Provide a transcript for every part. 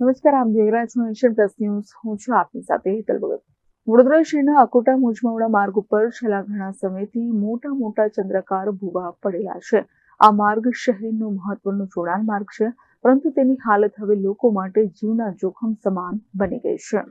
નમસ્કાર, આપ જોઈ રહ્યા છો નેશન પ્લસ ન્યૂઝ. હું છું આપની સાથે હેતલ ભગત. વડોદરા શહેરના અકોટા મુજમાવડા માર્ગ ઉપર છેલ્લા ઘણા સમયથી મોટા મોટા ચંદ્રકાર ભૂવા પડેલા છે. આ માર્ગ શહેરનો મહત્વનો જોડાણ માર્ગ છે, પરંતુ તેની હાલત હવે લોકો માટે જીવના જોખમ સમાન બની ગઈ છે.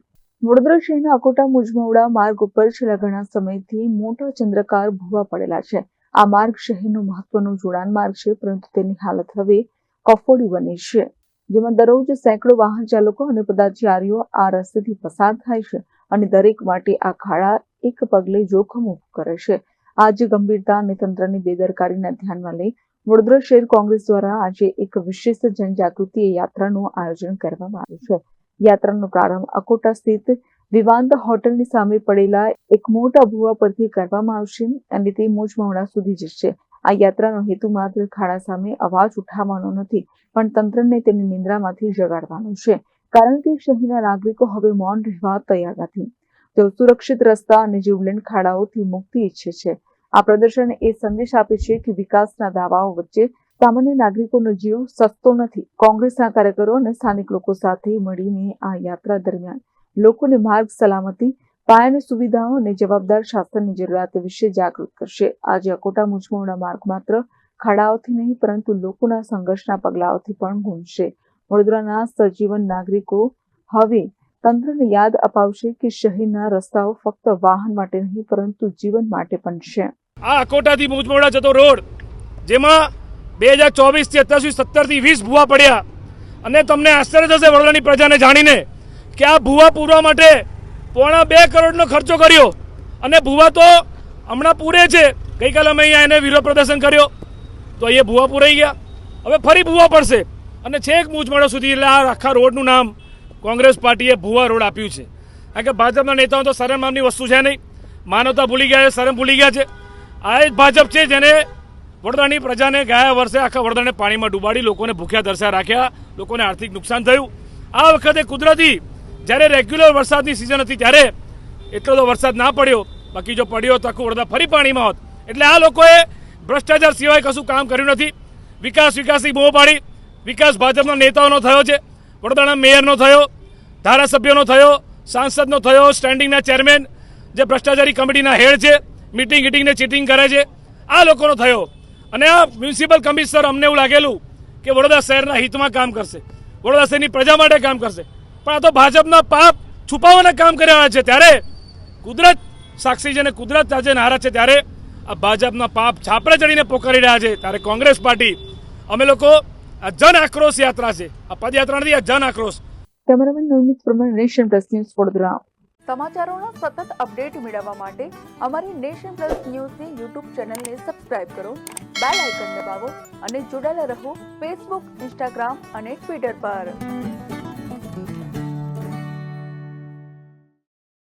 વડોદરા શહેરના અકોટા મુજમાવડા માર્ગ ઉપર છેલ્લા ઘણા સમયથી મોટા ચંદ્રકાર ભૂવા પડેલા છે. આ માર્ગ શહેરનો મહત્વનો જોડાણ માર્ગ છે, પરંતુ તેની હાલત હવે કફોડી બની છે. જેમાં દરરોજ સેંકડો વાહન ચાલકો અને પદાધિકારીઓ આ રસ્તેથી પસાર થાય છે અને દરેક માટે આ ખાડા એક પગલે જોખમ ઊભું કરે છે. આજ ગંભીરતા અને તંત્રની બેદરકારીને ધ્યાનમાં લઈ વડોદરા શહેર કોંગ્રેસ દ્વારા આજે એક વિશેષ જનજાગૃતિ યાત્રાનું આયોજન કરવામાં આવ્યું છે. યાત્રાનો પ્રારંભ અકોટા સ્થિત વિવાંત હોટલની સામે પડેલા એક મોટા ભૂવા પરથી કરવામાં આવશે અને તે મોજમાવડા સુધી જશે. આ યાત્રાનો હેતુ માત્ર ખાડા સામે અવાજ ઉઠાવવાનો નથી, પણ તંત્રને તેની નિંદ્રામાંથી જગાડવાનો છે. કારણ કે શહેરના નાગરિકો હવે મૌન રહેવા તૈયાર નથી. તેઓ સુરક્ષિત રસ્તા અને જીવલેણ ખાડાઓથી મુક્તિ ઈચ્છે છે. આ પ્રદર્શન એ સંદેશ આપે છે કે વિકાસના દાવાઓ વચ્ચે સામાન્ય નાગરિકોનો જીવ સસ્તો નથી. કોંગ્રેસના કાર્યકરો અને સ્થાનિક લોકો સાથે મળીને આ યાત્રા દરમિયાન લોકોને માર્ગ સલામતી પાયાની સુવિધાઓ અને જવાબદાર શાસનની જરૂરિયાત વિશે જાગૃત કરશે. આજે અકોટા મુજમોડા માર્ગ માત્ર ખાડાઓથી નહીં, પરંતુ લોકોના સંઘર્ષના પગલાઓથી પણ ગુંજશે વડોદરાના સજીવન નાગરિકો હવે તંત્રને યાદ અપાવશે કે શહેરના રસ્તાઓ ફક્ત વાહન માટે નહીં, પરંતુ જીવન માટે પણ છે. આ અકોટાથી મુજમોડા જતો રોડ, જેમાં બે હજાર ચોવીસથી અત્યાર સુધી સત્તરથી વીસ ભૂવા પડ્યા. અને તમને આશ્ચર્ય થશે વડોદરાની પ્રજાને જાણીને કે આ ભૂવા પૂરવા માટે પોણા બે કરોડનો ખર્ચો કર્યો. અને ભૂવા તો હમણાં પૂરે છે. ગઈકાલે અમે અહીંયા એને વિરોધ પ્રદર્શન કર્યો. તો અહીંયા ભૂવા પૂરાઈ ગયા. હવે ફરી ભૂવા પડશે. અને છેક મુજમોડા સુધી એટલે આ આખા રોડનું નામ કોંગ્રેસ પાર્ટીએ ભૂવા રોડ આપ્યું છે. કારણ કે ભાજપના નેતાઓ તો શરમ નામની વસ્તુ છે નહીં. માનવતા ભૂલી ગયા છે, શરમ ભૂલી ગયા છે. આ જ ભાજપ છે જેને વડોદરાની પ્રજાને ગયા વર્ષે આખા વડોદરાને પાણીમાં ડૂબાડી લોકોને ભૂખ્યા દર્શા રાખ્યા, લોકોને આર્થિક નુકસાન થયું. આ વખતે કુદરતી જ્યારે રેગ્યુલર વરસાદની સિઝન હતી ત્યારે એટલો તો વરસાદ ના પડ્યો. બાકી જો પડ્યો તો આખું વડોદરા ફરી પાણીમાં હોત. એટલે આ લોકોએ ભ્રષ્ટાચાર સિવાય કશું કામ કર્યું નથી. વિકાસ વિકાસની બહુ પાડી. વિકાસ ભાજપના નેતાઓનો થયો છે. વડોદરાના મેયરનો થયો. ધારાસભ્યોનો થયો. સાંસદનો થયો. સ્ટેન્ડિંગના ચેરમેન જે ભ્રષ્ટાચારી કમિટીના હેડ છે. મીટિંગ ગીટિંગને ચીટિંગ કરે છે. આ લોકોનો થયો. અને આ મ્યુનિસિપલ કમિશનર અમને એવું લાગેલું કે વડોદરા શહેરના હિતમાં કામ કરશે. વડોદરા શહેરની પ્રજા માટે કામ કરશે. પણ આ તો ભાજપના પાપ છુપાવવાના કામ કરી રહ્યા છે. ત્યારે કુદરત સાક્ષી છે અને કુદરત આજે નારા છે. ત્યારે આ ભાજપના પાપ છાપરે ચડીને પોકારી રહ્યા છે. ત્યારે કોંગ્રેસ પાર્ટી અમે લોકો આ જન આક્રોશ યાત્રા છે. આ પદયાત્રા નથી આ જન આક્રોશ. કેમેરામેન નવનીત પ્રમાણ નેશન પ્લસ ન્યૂઝ વડોદરા. સમાચારોનો સતત અપડેટ મેળવવા માટે અમારી નેશન પ્લસ ન્યૂઝની યુટ્યુબ ચેનલને સબસ્ક્રાઇબ કરો બેલ આઇકન દબાવો અને જોડાયેલા રહો ફેસબુક ઇન્સ્ટાગ્રામ અને ટ્વિટર પર.